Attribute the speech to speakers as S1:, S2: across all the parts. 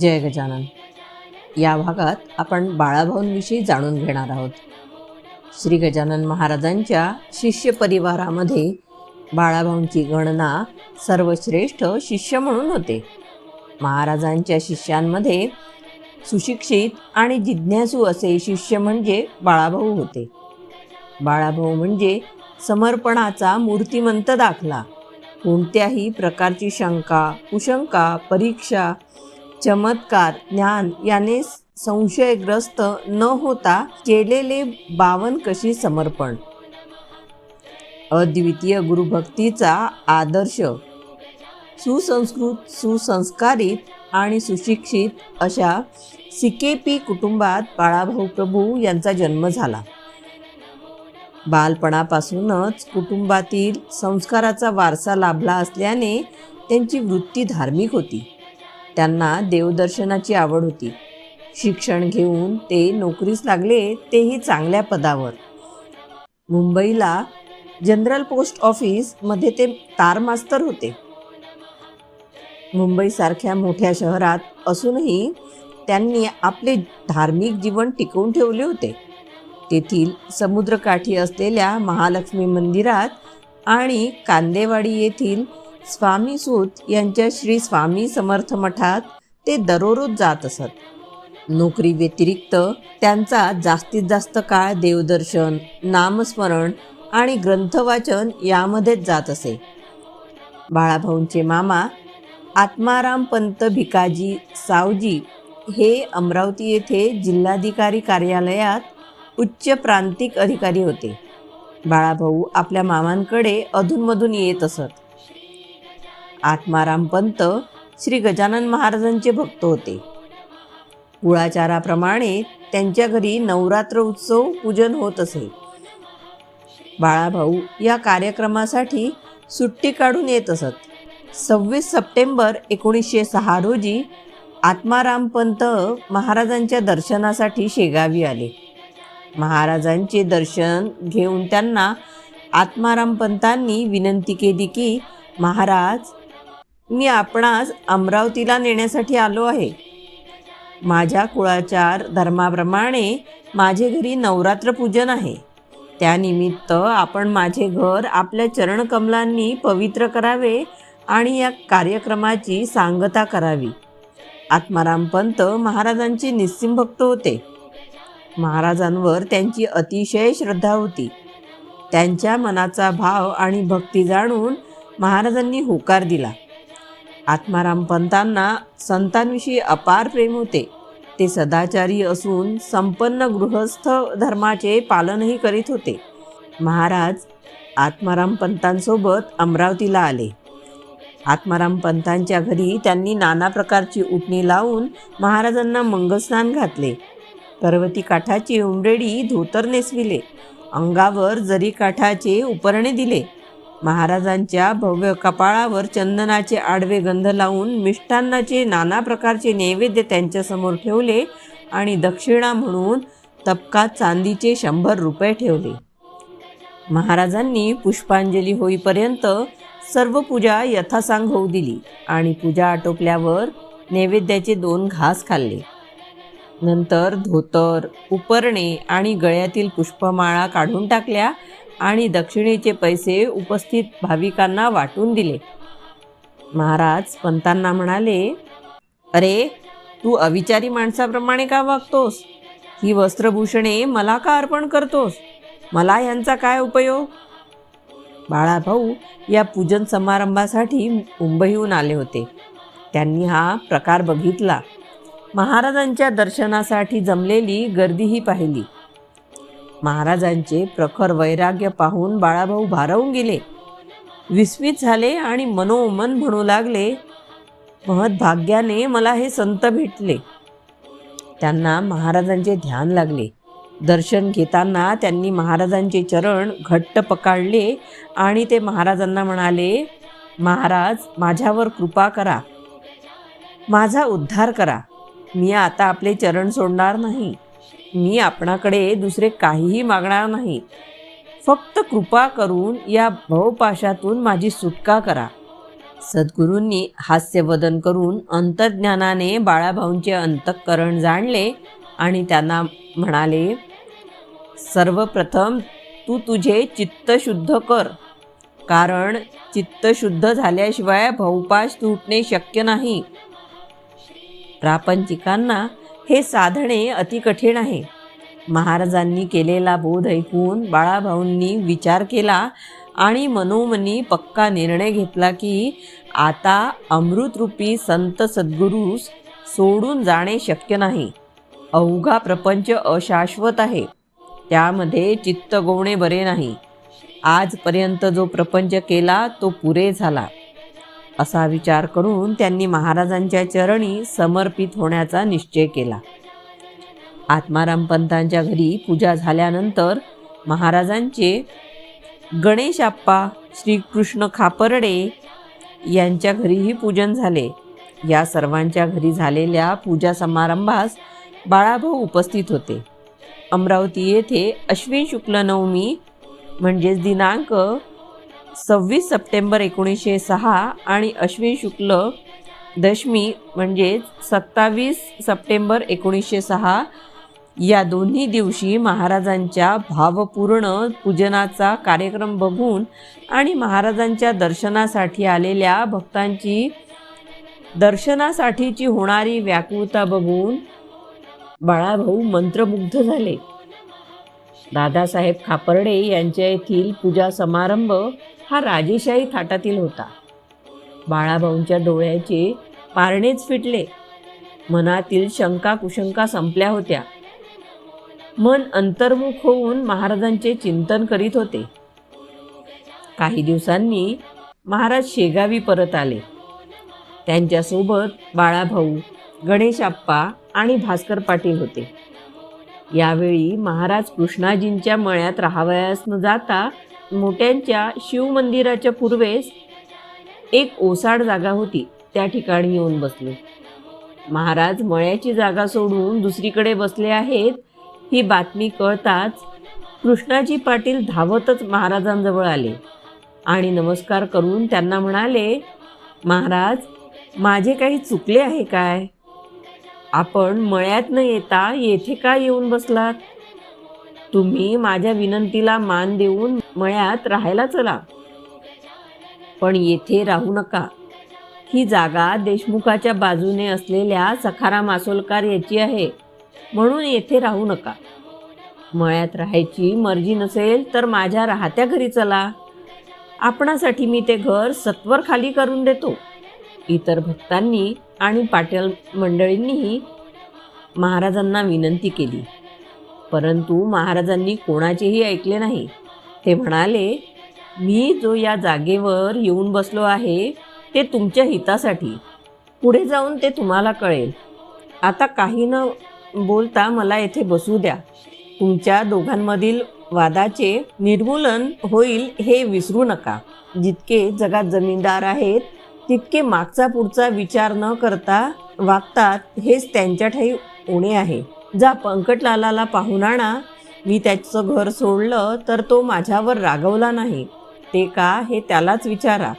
S1: जय गजानन. या भागात आपण बाळाभाऊंविषयी जाणून घेणार आहोत. श्री गजानन महाराजांच्या शिष्य परिवारामध्ये बाळाभाऊंची गणना सर्वश्रेष्ठ शिष्य म्हणून होते. महाराजांच्या शिष्यांमध्ये सुशिक्षित आणि जिज्ञासू असे शिष्य म्हणजे बाळाभाऊ होते. बाळाभाऊ म्हणजे समर्पणाचा मूर्तिमंत दाखला. कोणत्याही प्रकारची शंका कुशंका परीक्षा चमत्कार ज्ञान याने संशयग्रस्त न होता केलेले बावन कशी समर्पण? अद्वितीय गुरुभक्तीचा आदर्श. सुसंस्कृत सुसंस्कारित आणि सुशिक्षित अशा सिकेपी कुटुंबात बाळाभाऊ प्रभू यांचा जन्म झाला. बालपणापासूनच कुटुंबातील संस्काराचा वारसा लाभला असल्याने त्यांची वृत्ती धार्मिक होती. त्यांना देवदर्शनाची आवड होती. शिक्षण घेऊन ते नोकरीस लागले तेही चांगल्या पदावर. मुंबईला जनरल पोस्ट ऑफिसमध्ये ते तार मास्तर होते. मुंबईसारख्या मोठ्या शहरात असूनही त्यांनी आपले धार्मिक जीवन टिकवून ठेवले होते. तेथील समुद्रकाठी असलेल्या महालक्ष्मी मंदिरात आणि कांदेवाडी येथील स्वामी सूत यांच्या श्री स्वामी समर्थ मठात ते दररोज जात असत. नोकरी व्यतिरिक्त त्यांचा जास्तीत जास्त काळ देवदर्शन नामस्मरण आणि ग्रंथवाचन यामध्येच जात असे. बाळाभाऊंचे मामा आत्माराम पंत भिकाजी सावजी हे अमरावती येथे जिल्हाधिकारी कार्यालयात उच्च प्रांतिक अधिकारी होते. बाळाभाऊ आपल्या मामांकडे अधूनमधून येत असत. आत्माराम पंत श्री गजानन महाराजांचे भक्त होते. कुळाचाराप्रमाणे त्यांच्या घरी नवरात्र उत्सव पूजन होत असे. बाळाभाऊ या कार्यक्रमासाठी सुट्टी काढून येत असत. सव्वीस सप्टेंबर एकोणीसशे सहा रोजी आत्मारामपंत महाराजांच्या दर्शनासाठी शेगावी आले. महाराजांचे दर्शन घेऊन त्यांना आत्मारामपंतांनी विनंती केली की महाराज मी आपणास अमरावतीला नेण्यासाठी आलो आहे. माझ्या कुळाचार धर्माप्रमाणे माझे घरी नवरात्र पूजन आहे. त्यानिमित्त आपण माझे घर आपल्या चरणकमलांनी पवित्र करावे आणि या कार्यक्रमाची सांगता करावी. आत्माराम पंत महाराजांचे निस्सिम भक्त होते. महाराजांवर त्यांची अतिशय श्रद्धा होती. त्यांच्या मनाचा भाव आणि भक्ती जाणून महाराजांनी होकार दिला. आत्माराम पंतांना संतांविषयी अपार प्रेम होते. ते सदाचारी असून संपन्न गृहस्थ धर्माचे पालनही करीत होते. महाराज आत्माराम पंतांसोबत अमरावतीला आले. आत्माराम पंतांच्या घरी त्यांनी नाना प्रकारची उटणी लावून महाराजांना मंगलस्नान घातले. पर्वती काठाची उंबरेडी धोतर नेसविले अंगावर जरी काठाचे उपरणे दिले. महाराजांच्या भव्य कपाळावर चंदनाचे आडवे गंध लावून मिष्टान्नाचे नाना प्रकारचे नैवेद्य त्यांच्यासमोर ठेवले आणि दक्षिणा म्हणून तपका चांदीचे शंभर रुपये ठेवले. महाराजांनी पुष्पांजली होईपर्यंत सर्व पूजा यथासांग होऊ दिली आणि पूजा आटोपल्यावर नैवेद्याचे दोन घास खाल्ले. नंतर धोतर उपरणे आणि गळ्यातील पुष्पमाळा काढून टाकल्या आणि दक्षिणेचे पैसे उपस्थित भाविकांना वाटून दिले. महाराज पंतांना म्हणाले अरे तू अविचारी माणसाप्रमाणे का वागतोस? ही वस्त्रभूषणे मला का अर्पण करतोस? मला यांचा काय उपयोग? बाळाभाऊ या पूजन समारंभासाठी मुंबईहून आले होते. त्यांनी हा प्रकार बघितला. महाराजांच्या दर्शनासाठी जमलेली गर्दीही पाहिली. महाराजांचे प्रखर वैराग्य पाहून बाळाभाऊ भारावून गेले. विस्मित झाले आणि मनोमन म्हणू लागले महद्भाग्याने मला हे संत भेटले. त्यांना महाराजांचे ध्यान लागले. दर्शन घेताना त्यांनी महाराजांचे चरण घट्ट पकडले आणि ते महाराजांना म्हणाले महाराज माझ्यावर कृपा करा. माझा उद्धार करा. मी आता आपले चरण सोडणार नाही. मी आपणाकडे दुसरे काहीही मागणार नाही. फक्त कृपा करून या भवपाशातून माझी सुटका करा. सद्गुरूंनी हास्यवदन करून अंतर्ज्ञानाने बाळाभाऊंचे अंतःकरण जाणले आणि त्यांना म्हणाले सर्वप्रथम तू तुझे चित्त शुद्ध कर. कारण चित्त शुद्ध झाल्याशिवाय भौपाश तुटणे शक्य नाही. प्रापंचिकांना हे साधणे अति कठीण आहे. महाराजांनी केलेला बोध ऐकून बाळाभाऊंनी विचार केला आणि मनोमनी पक्का निर्णय घेतला की आता अमृतरूपी संत सद्गुरूस सोडून जाणे शक्य नाही. अवघा प्रपंच अशाश्वत आहे. त्यामध्ये चित्त गोवणे बरे नाही. आजपर्यंत जो प्रपंच केला तो पुरे झाला. असा विचार करून त्यांनी महाराजांच्या चरणी समर्पित होण्याचा निश्चय केला. आत्माराम पंतांच्या घरी पूजा झाल्यानंतर महाराजांचे गणेश आप्पा श्रीकृष्ण खापर्डे यांच्या घरीही पूजन झाले. या सर्वांच्या घरी झालेल्या पूजा समारंभास बाळाभाऊ उपस्थित होते. अमरावती येथे अश्विन शुक्ल नवमी म्हणजेच दिनांक सव्वीस सप्टेंबर एकोणीसशे सहा आणि अश्विन शुक्ल दशमी म्हणजेच सत्तावीस सप्टेंबर एकोणीसशे सहा या दोन्ही दिवशी महाराजांच्या भावपूर्ण पूजनाचा कार्यक्रम बघून आणि महाराजांच्या दर्शनासाठी आलेल्या भक्तांची दर्शनासाठीची होणारी व्याकुळता बघून बाळाभाऊ मंत्रमुग्ध झाले. दादासाहेब खापर्डे यांच्या येथील पूजा समारंभ हा राजेशाही थाटातील होता. बाळाभाऊंच्या डोळ्याचे पारणेच फिटले. मनातील शंका कुशंका संपल्या होत्या. मन अंतर्मुख होऊन महाराजांचे चिंतन करीत होते. काही दिवसांनी महाराज शेगावी परत आले. त्यांच्यासोबत बाळाभाऊ गणेशाप्पा आणि भास्कर पाटील होते. यावेळी महाराज कृष्णाजींच्या मळ्यात राहावयास न जाता मोठ्यांच्या शिवमंदिराच्या पूर्वेस एक ओसाड जागा होती. त्या ठिकाणी येऊन बसले. महाराज मळ्याची जागा सोडून दुसरीकडे बसले आहेत ही बातमी कळताच कृष्णाजी पाटील धावतच महाराजांजवळ आले आणि नमस्कार करून त्यांना म्हणाले महाराज माझे काही चुकले आहे काय? आपण मळ्यात न येता येथे का येऊन बसलात? तुम्ही माझ्या विनंतीला मान देऊन मळ्यात राहायला चला. पण येथे राहू नका. ही जागा देशमुखाच्या बाजूने असलेल्या सखारा मासोलकार याची आहे. म्हणून येथे राहू नका. मळ्यात राहायची मर्जी नसेल तर माझ्या राहत्या घरी चला. आपणासाठी मी ते घर सत्वर खाली करून देतो. इतर भक्तांनी आणि पाटील मंडळींनीही महाराजांना विनंती केली. परंतु महाराजांनी कोणाचेही ऐकले नाही. ते म्हणाले मी जो या जागेवर येऊन बसलो आहे ते तुमच्या हितासाठी. पुढे जाऊन ते तुम्हाला कळेल. आता काही न बोलता मला येथे बसू द्या. तुमच्या दोघांमधील वादाचे निर्मूलन होईल हे विसरू नका. जितके जगात जमीनदार आहेत तितके मागचा पुढचा विचार न करता वागतात हेच त्यांच्या ठाई उणे आहे. जा पंकटलालाला पाहून आणा. मी त्याचं घर सोडलं तर तो माझ्यावर रागवला नाही. ते का हे त्यालाच विचारा.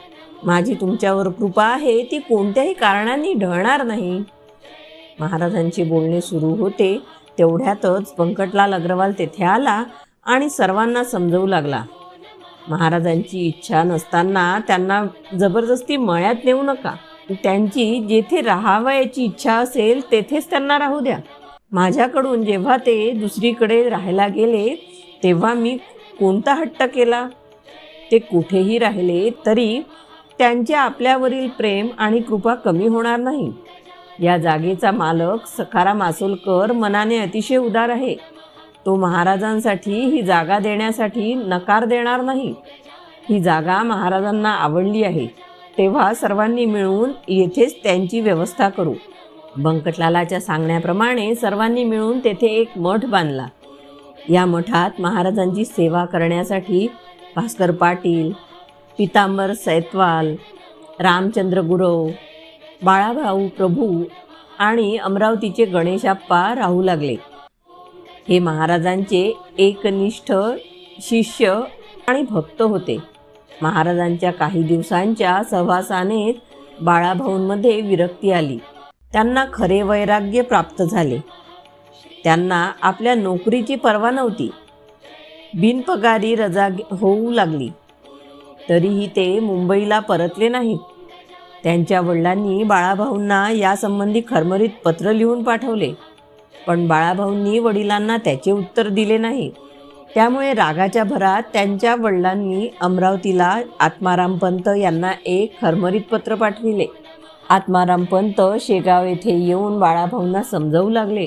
S1: माझी तुमच्यावर कृपा आहे ती कोणत्याही कारणाने ढळणार नाही. महाराजांची बोलणे सुरू होते. तेवढ्यातच पंकटलाल अग्रवाल तेथे आला आणि सर्वांना समजवू लागला. महाराजांची इच्छा नसताना त्यांना जबरदस्ती मळ्यात नेऊ नका. त्यांची जेथे राहावयाची इच्छा असेल तेथेच त्यांना राहू द्या. माझ्याकडून जेव्हा ते दुसरीकडे राहायला गेले तेव्हा मी कोणता हट्ट केला? ते कुठेही राहिले तरी त्यांचे आपल्यावरील प्रेम आणि कृपा कमी होणार नाही. या जागेचा मालक सखारा मासोलकर मनाने अतिशय उदार आहे. तो महाराजांसाठी ही जागा देण्यासाठी नकार देणार नाही. ही जागा महाराजांना आवडली आहे. तेव्हा सर्वांनी मिळून येथेच त्यांची व्यवस्था करू. बंकटलालाच्या सांगण्याप्रमाणे सर्वांनी मिळून तेथे एक मठ बांधला. या मठात महाराजांची सेवा करण्यासाठी भास्कर पाटील पितांबर सैतवाल रामचंद्र गुरव बाळाभाऊ प्रभू आणि अमरावतीचे गणेशाप्पा राहू लागले. हे महाराजांचे एकनिष्ठ शिष्य आणि भक्त होते. महाराजांच्या काही दिवसांच्या सहवासानेच बाळाभाऊंमध्ये विरक्ती आली. त्यांना खरे वैराग्य प्राप्त झाले. त्यांना आपल्या नोकरीची पर्वा नव्हती. बिनपगारी रजा होऊ लागली. तरीही ते मुंबईला परतले नाहीत. त्यांच्या वडिलांनी बाळाभाऊंना यासंबंधी खरमरीत पत्र लिहून पाठवले. पण बाळाभाऊंनी वडिलांना त्याचे उत्तर दिले नाही. त्यामुळे रागाच्या भरात त्यांच्या वडिलांनी अमरावतीला आत्मारामपंत यांना एक खरमरीत पत्र पाठविले. आत्माराम पंत शेगाव येथे येऊन बाळाभाऊंना समजावू लागले.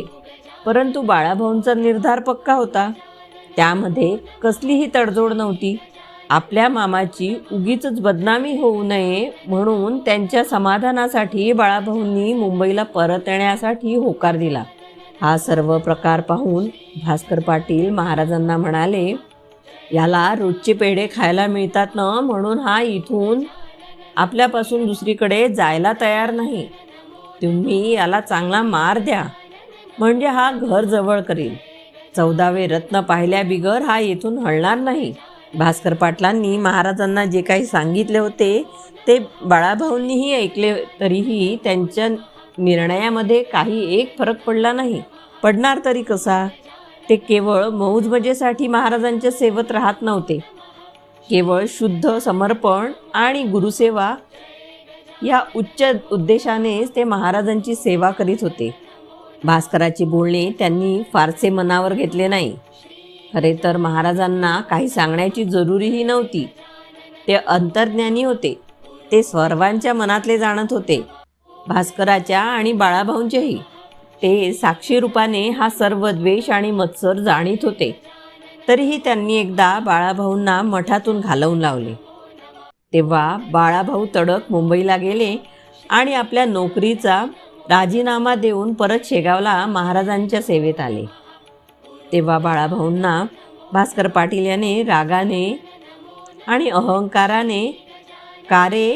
S1: परंतु बाळाभाऊंचा निर्धार पक्का होता. त्यामध्ये कसलीही तडजोड नव्हती. आपल्या मामाची उगीच बदनामी होऊ नये म्हणून त्यांच्या समाधानासाठी बाळाभाऊंनी मुंबईला परत येण्यासाठी होकार दिला. हा सर्व प्रकार पाहून भास्कर पाटील महाराजांना म्हणाले याला रोजचे पेढे खायला मिळतात ना? म्हणून हा इथून आपल्यापासून दुसरीकडे जायला तयार नाही. तुम्ही याला चांगला मार द्या. म्हणजे हा घर जवळ करील. चौदावे रत्न पाहिल्या बिगर हा येथून हळणार नाही. भास्कर पाटलांनी महाराजांना जे काही सांगितले होते ते बाळाभाऊंनीही ऐकले तरीही त्यांच्या निर्णयामध्ये काही एक फरक पडला नाही. पडणार तरी कसा? ते केवळ मौजमजेसाठी महाराजांच्या सेवत राहत नव्हते. केवळ शुद्ध समर्पण आणि गुरुसेवा या उच्च उद्देशानेच ते महाराजांची सेवा करीत होते. भास्कराची बोलणे त्यांनी फारसे मनावर घेतले नाही. खरे तर महाराजांना काही सांगण्याची जरुरीही नव्हती. ते अंतर्ज्ञानी होते. ते सर्वांच्या मनातले जाणत होते. भास्कराच्या आणि बाळाभाऊंचेही. ते साक्षी रूपाने हा सर्व द्वेष आणि मत्सर जाणीत होते. तरीही त्यांनी एकदा बाळाभाऊंना मठातून घालवून लावले. तेव्हा बाळाभाऊ तडक मुंबईला गेले आणि आपल्या नोकरीचा राजीनामा देऊन परत शेगावला महाराजांच्या सेवेत आले. तेव्हा बाळाभाऊंना भास्कर पाटील याने रागाने आणि अहंकाराने का रे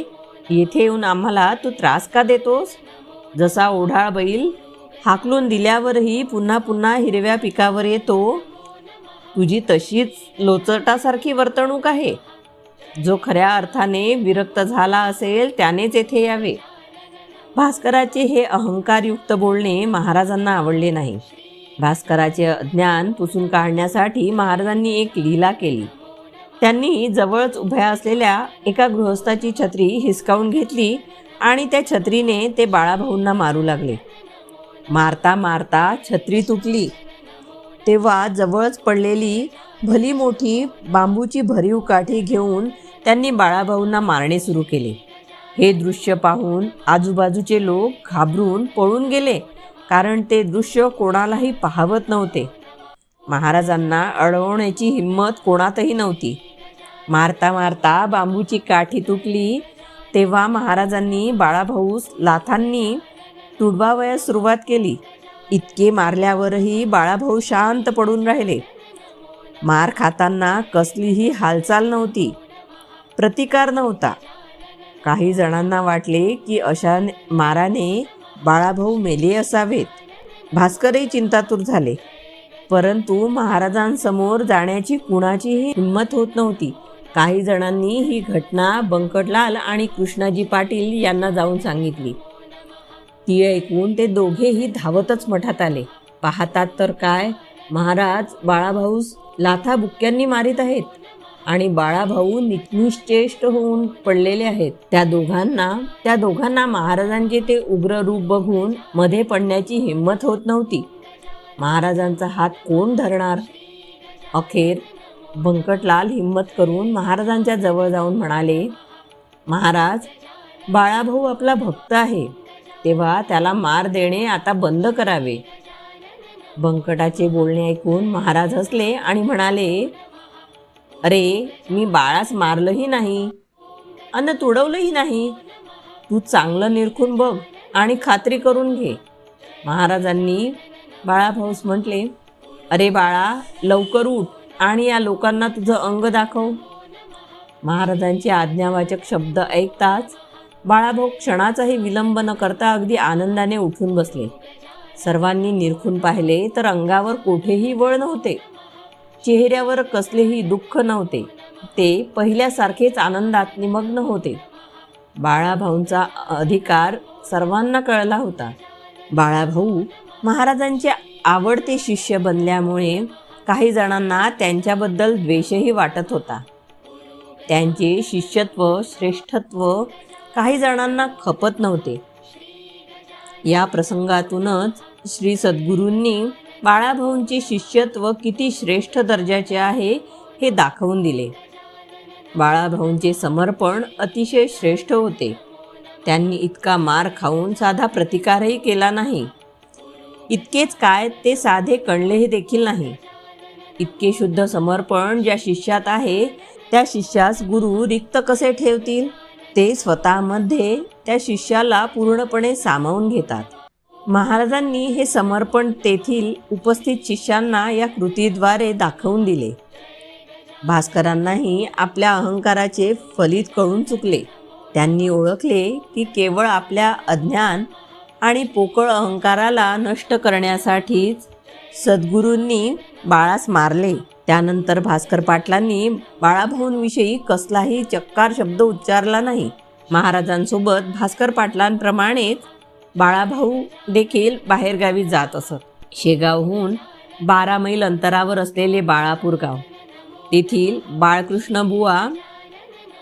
S1: येथे येऊन आम्हाला तू त्रास का देतोस? जसा ओढाळ बैल हाकलून दिल्यावरही पुन्हा पुन्हा हिरव्या पिकावर येतो तुझी तशीच लोचटासारखी वर्तणूक आहे. जो खऱ्या अर्थाने विरक्त झाला असेल त्यानेच येथे यावे. भास्कराचे हे अहंकारयुक्त बोलणे महाराजांना आवडले नाही. भास्कराचे अज्ञान पुसून काढण्यासाठी महाराजांनी एक लीला केली. त्यांनी जवळच उभ्या असलेल्या एका गृहस्थाची छत्री हिसकावून घेतली आणि त्या छत्रीने ते बाळाभाऊंना मारू लागले. मारता मारता छत्री तुटली. तेव्हा जवळच पडलेली भली मोठी बांबूची भरीव काठी घेऊन त्यांनी बाळाभाऊंना मारणे सुरू केले. हे दृश्य पाहून आजूबाजूचे लोक घाबरून पळून गेले कारण ते दृश्य कोणालाही पाहवत नव्हते. महाराजांना अडवण्याची हिंमत कोणातही नव्हती. मारता मारता बांबूची काठी तुटली तेव्हा महाराजांनी बाळाभाऊस लाथांनी तुडवावयास सुरुवात केली. इतके मारल्यावरही बाळाभाऊ शांत पडून राहिले. मार खाताना कसलीही हालचाल नव्हती. प्रतिकार नव्हता. काही जणांना वाटले की अशा माराने बाळाभाऊ मेले असावेत. भास्करही चिंतातूर झाले. परंतु महाराजांसमोर जाण्याची कुणाचीही हिंमत होत नव्हती. काही जणांनी ही घटना बंकटलाल आणि कृष्णाजी पाटील यांना जाऊन सांगितली. ती ऐकून ते दोघेही धावतच मठात आले. पाहतात तर काय? महाराज बाळाभाऊस लाथा बुक्क्यांनी मारित आहेत आणि बाळाभाऊ निनिश्चेष्ट होऊन पडलेले आहेत. त्या दोघांना त्या दोघांना महाराजांचे ते उग्र रूप बघून मध्ये पडण्याची हिंमत होत नव्हती. महाराजांचा हात कोण धरणार? अखेर बंकटलाल हिंमत करून महाराजांच्या जवळ जाऊन म्हणाले महाराज बाळाभाऊ आपला भक्त आहे. तेव्हा त्याला मार देणे आता बंद करावे. बंकटाचे बोलणे ऐकून महाराज हसले आणि म्हणाले अरे मी बाळास मारलंही नाही अन्न तुडवलंही नाही. तू चांगलं निरखून बघ आणि खात्री करून घे. महाराजांनी बाळाभाऊस म्हटले अरे बाळा लवकर उठ आणि या लोकांना तुझं अंग दाखव. महाराजांचे आज्ञावाचक शब्द ऐकताच बाळाभाऊ क्षणाचाही विलंब न करता अगदी आनंदाने उठून बसले. सर्वांनी निरखून पाहिले तर अंगावर कोठेही वळ नव्हते. चेहऱ्यावर कसलेही दुःख नव्हते. ते पहिल्यासारखेच आनंदात निमग्न होते. बाळाभाऊंचा अधिकार सर्वांना कळला होता. बाळाभाऊ महाराजांचे आवडते शिष्य बनल्यामुळे काही जणांना त्यांच्याबद्दल द्वेषही वाटत होता. त्यांचे शिष्यत्व श्रेष्ठत्व काही जणांना खपत नव्हते. या प्रसंगातूनच श्री सद्गुरूंनी बाळाभाऊंचे शिष्यत्व किती श्रेष्ठ दर्जाचे आहे हे दाखवून दिले. बाळाभाऊंचे समर्पण अतिशय श्रेष्ठ होते. त्यांनी इतका मार खाऊन साधा प्रतिकारही केला नाही. इतकेच काय ते साधे कणलेही देखील नाही. इतके शुद्ध समर्पण ज्या शिष्यात आहे त्या शिष्यास गुरु रिक्त कसे ठेवतील? ते स्वतःमध्ये त्या शिष्याला पूर्णपणे सामावून घेतात. महाराजांनी हे समर्पण तेथील उपस्थित शिष्यांना या कृतीद्वारे दाखवून दिले. भास्करांनाही आपल्या अहंकाराचे फलित कळून चुकले. त्यांनी ओळखले की केवळ आपल्या अज्ञान आणि पोकळ अहंकाराला नष्ट करण्यासाठीच सद्गुरूंनी बाळास मारले. त्यानंतर भास्कर पाटलांनी बाळाभाऊंविषयी कसलाही चक्कार शब्द उच्चारला नाही. महाराजांसोबत भास्कर पाटलांप्रमाणेच बाळाभाऊ देखील बाहेरगावी जात असत. शेगावहून बारा मैल अंतरावर असलेले बाळापूर गाव. तेथील बाळकृष्ण बुवा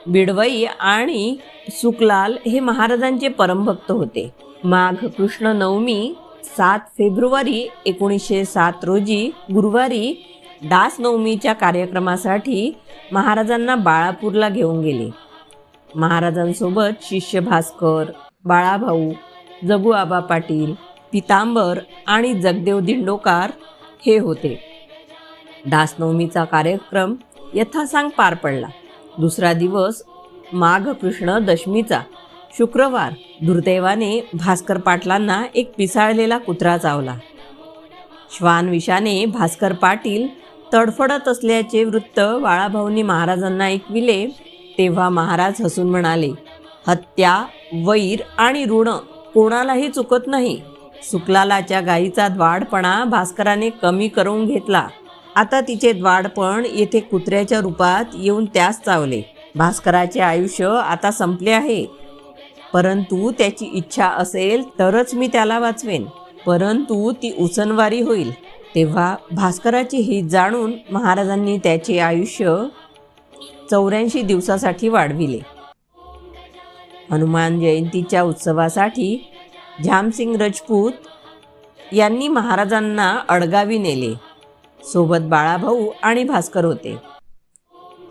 S1: बिडवई आणि सुकलाल हे महाराजांचे परमभक्त होते. माघ कृष्ण नवमी सात फेब्रुवारी एकोणीसशे सात रोजी गुरुवारी दासनवमीच्या कार्यक्रमासाठी महाराजांना बाळापूरला घेऊन गेले. महाराजांसोबत शिष्य भास्कर बाळाभाऊ जगू आबा पाटील पितांबर आणि जगदेव दिंडोकार हे होते. दासनवमीचा कार्यक्रम यथासांग पार पडला. दुसरा दिवस माघ कृष्ण दशमीचा. शुक्रवार दुर्दैवाने भास्कर पाटलांना एक पिसाळलेला कुत्रा चावला. श्वान विषाने भास्कर पाटील तडफडत असल्याचे वृत्त बाळाभाऊंनी महाराजांना ऐकविले तेव्हा महाराज हसून म्हणाले हत्या वैर आणि ऋण कोणालाही चुकत नाही. सुकलालाच्या गायीचा द्वाडपणा भास्कराने कमी करून घेतला. आता तिचे द्वाडपण येथे कुत्र्याच्या रूपात येऊन त्यास चावले. भास्कराचे आयुष्य आता संपले आहे. परंतु त्याची इच्छा असेल तरच मी त्याला वाचवेन. परंतु ती उसनवारी होईल. तेव्हा भास्कराची ही जाणून महाराजांनी त्याचे आयुष्य चौऱ्याऐंशी दिवसासाठी वाढविले. हनुमान जयंतीच्या उत्सवासाठी झामसिंग रजपूत यांनी महाराजांना अडगावी नेले. सोबत बाळाभाऊ आणि भास्कर होते.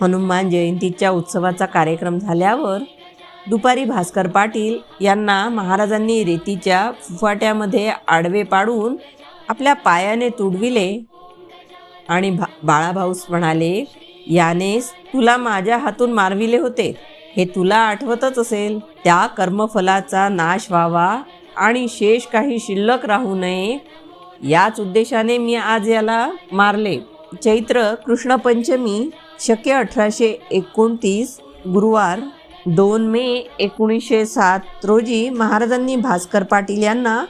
S1: हनुमान जयंतीच्या उत्सवाचा कार्यक्रम झाल्यावर दुपारी भास्कर पाटील यांना महाराजांनी रेतीच्या फुफाट्यामध्ये आडवे पाडून आपल्या पायाने तुडविले आणि भा बाळाभाऊस म्हणाले यानेस तुला माझ्या हातून मारविले होते. हे तुला आठवतच असेल. त्या कर्मफलाचा नाश व्हावा आणि शेष काही शिल्लक राहू नये. याच उद्देशाने मी आज याला मारले. चैत्र कृष्ण पंचमी शके अठराशे एकोणतीस गुरुवार दोन मे एकोणीसशे सात रोजी महाराजांनी भास्कर पाटील यांना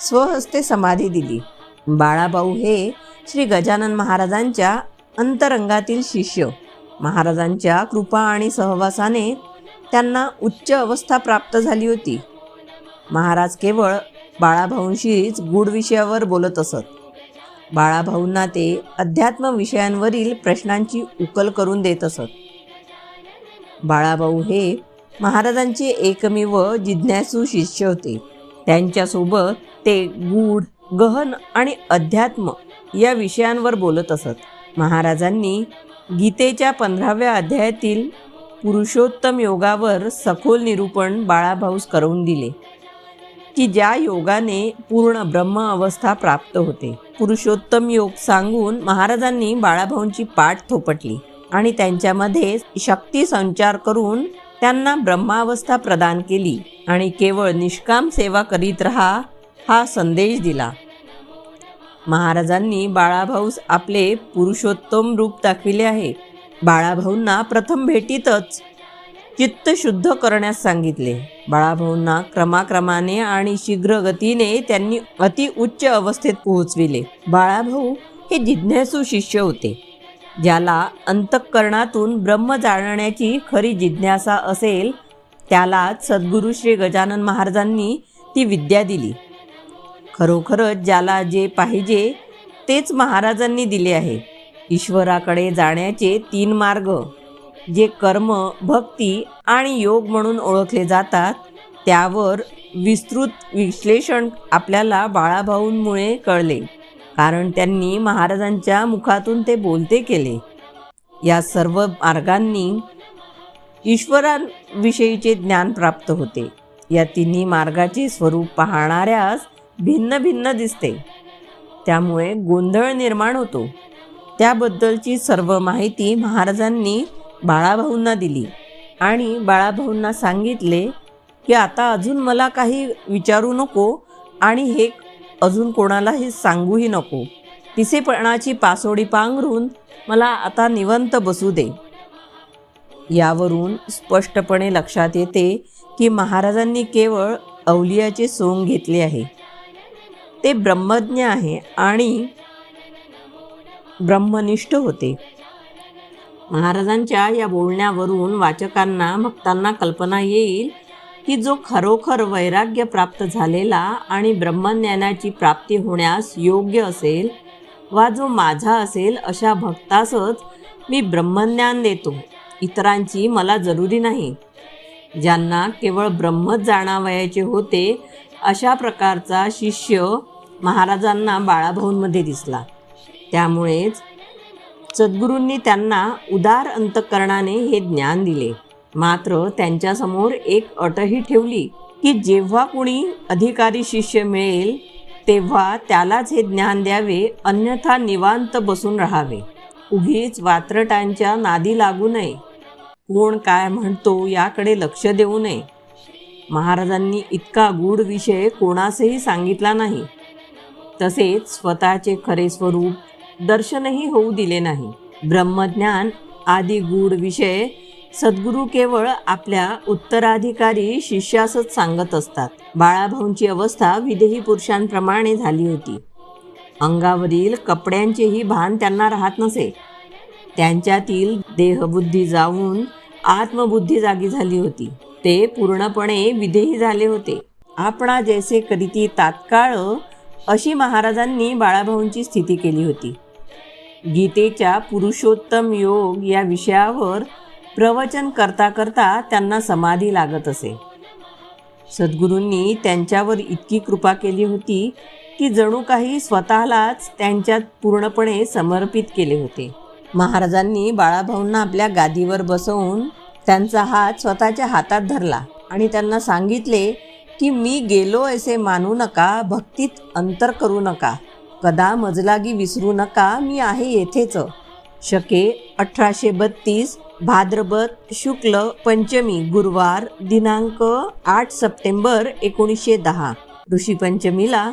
S1: स्वहस्ते समाधी दिली. बाळाभाऊ हे श्री गजानन महाराजांच्या अंतरंगातील शिष्य. महाराजांच्या कृपा आणि सहवासाने त्यांना उच्च अवस्था प्राप्त झाली होती. महाराज केवळ बाळाभाऊंशीच गूढ विषयावर बोलत असत. बाळाभाऊंना ते अध्यात्म विषयांवरील प्रश्नांची उकल करून देत असत. बाळाभाऊ हे महाराजांचे एकमेव जिज्ञासू शिष्य होते. त्यांच्यासोबत ते गूढ गहन आणि अध्यात्म या विषयांवर बोलत असत. महाराजांनी गीतेच्या पंधराव्या अध्यायातील पुरुषोत्तम योगावर सखोल निरूपण बाळाभाऊस करून दिले की ज्या योगाने पूर्ण ब्रह्म अवस्था प्राप्त होते. पुरुषोत्तम योग सांगून महाराजांनी बाळाभाऊंची पाठ थोपटली आणि त्यांच्यामध्ये शक्ती संचार करून त्यांना ब्रह्मावस्था प्रदान केली आणि केवळ निष्काम सेवा करीत रहा हा संदेश दिला. महाराजांनी बाळाभाऊस आपले पुरुषोत्तम रूप दाखविले आहे. बाळाभाऊंना प्रथम भेटीतच चित्त शुद्ध करण्यास सांगितले. बाळाभाऊंना क्रमाक्रमाने आणि शीघ्र गतीने त्यांनी अति उच्च अवस्थेत पोहोचविले. बाळाभाऊ हे जिज्ञासू शिष्य होते. ज्याला अंतःकरणातून ब्रह्म जाणण्याची खरी जिज्ञासा असेल त्यालाच सद्गुरू श्री गजानन महाराजांनी ती विद्या दिली. खरोखरच ज्याला जे पाहिजे तेच महाराजांनी दिले आहे. ईश्वराकडे जाण्याचे तीन मार्ग जे कर्म भक्ती आणि योग म्हणून ओळखले जातात त्यावर विस्तृत विश्लेषण आपल्याला बाळाभाऊंमुळे कळले. कारण त्यांनी महाराजांच्या मुखातून ते बोलते केले. या सर्व मार्गांनी ईश्वरांविषयीचे ज्ञान प्राप्त होते. या तिन्ही मार्गाचे स्वरूप पाहणाऱ्यास भिन्न भिन्न दिसते. त्यामुळे गोंधळ निर्माण होतो. त्याबद्दलची सर्व माहिती महाराजांनी बाळाभाऊंना दिली आणि बाळाभाऊंना सांगितले की आता अजून मला काही विचारू नको आणि हे अजून कोणालाही सांगूही नको. तिसेपणाची पासोडी पांघरून मला आता निवंत बसू दे. यावरून स्पष्टपणे लक्षात येते की महाराजांनी केवळ अवलियाचे सोंग घेतले आहे. ते ब्रह्मज्ञ आहे आणि ब्रह्मनिष्ठ होते. महाराजांच्या या बोलण्यावरून वाचकांना भक्तांना कल्पना येईल की जो खरोखर वैराग्य प्राप्त झालेला आणि ब्रह्मज्ञानाची प्राप्ती होण्यास योग्य असेल वा जो माझा असेल अशा भक्तासच मी ब्रह्मज्ञान देतो. इतरांची मला जरुरी नाही. ज्यांना केवळ ब्रह्मच जाणावयाचे होते अशा प्रकारचा शिष्य महाराजांना बाळाभाऊंमध्ये दिसला. त्यामुळेच सद्गुरूंनी त्यांना उदार अंतकरणाने हे ज्ञान दिले. मात्र त्यांच्यासमोर एक अटही ठेवली की जेव्हा कुणी अधिकारी शिष्य मिळेल तेव्हा त्यालाच हे ज्ञान द्यावे अन्यथा निवांत बसून राहावे. उगीच वात्रटांच्या नादी लागू नये. कोण काय म्हणतो याकडे लक्ष देऊ नये. महाराजांनी इतका गूढ विषय कोणासही सांगितला नाही. तसेच स्वतःचे खरे स्वरूप दर्शनही होऊ दिले नाही. ब्रह्मज्ञान आदी गूढ विषय सद्गुरू केवळ आपल्या उत्तराधिकारी शिष्यासच सांगत असतात. बाळाभाऊंची अवस्था विदेही पुरुषांप्रमाणे झाली होती. अंगावरील कपड्यांचेही भान त्यांना राहत नसे. त्यांच्यातील देहबुद्धी जाऊन आत्मबुद्धी जागी झाली होती. ते पूर्णपणे विधेही झाले होते. आपणा जैसे करीती तात्काळ अशी महाराजांनी बाळाभाऊंची स्थिती केली होती. गीतेच्या पुरुषोत्तम योग या विषयावर प्रवचन करता करता त्यांना समाधी लागत असे. सद्गुरूंनी त्यांच्यावर इतकी कृपा केली होती की जणू काही स्वतःलाच त्यांच्यात पूर्णपणे समर्पित केले होते. महाराजांनी बाळाभाऊंना आपल्या गादीवर बसवून त्यांचा हात स्वतःच्या हातात धरला आणि त्यांना सांगितले की मी गेलो असे मानू नका भक्तीत अंतर करू नका. कदा मजलागी विसरू नका मी आहे येथेच. शके अठराशे बत्तीस भाद्रपद शुक्ल पंचमी गुरुवार दिनांक आठ सप्टेंबर एकोणीसशे दहा. ऋषीपंचमीला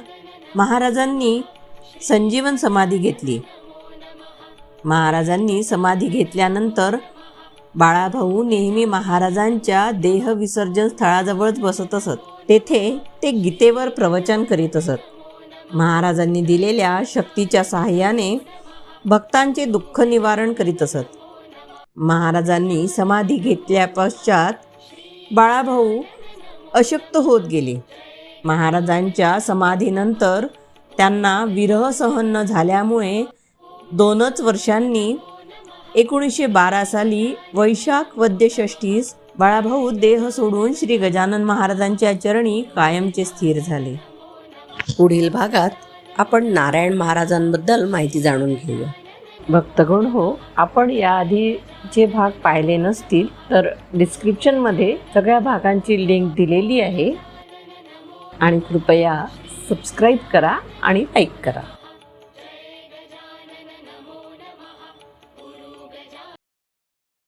S1: महाराजांनी संजीवन समाधी घेतली. महाराजांनी समाधी घेतल्यानंतर बाळाभाऊ नेहमी महाराजांच्या देहविसर्जन स्थळाजवळच बसत असत. तेथे ते गीतेवर प्रवचन करीत असत. महाराजांनी दिलेल्या शक्तीच्या सहाय्याने भक्तांचे दुःख निवारण करीत असत. महाराजांनी समाधी घेतल्या पश्चात बाळाभाऊ अशक्त होत गेले. महाराजांच्या समाधीनंतर त्यांना विरह सहन न झाल्यामुळे दोनच वर्षांनी एकोणीसशे बारा साली वैशाख वद्यषष्टीस बाळाभाऊ देह सोडून श्री गजानन महाराजांच्या चरणी कायमचे स्थिर झाले. पुढील भागात आपण नारायण महाराजांबद्दल माहिती जाणून घेऊया. भक्तगण हो आपण याआधीचे भाग पाहिले नसतील तर डिस्क्रिप्शनमध्ये सगळ्या भागांची लिंक दिलेली आहे. आणि कृपया सबस्क्राईब करा आणि लाईक करा.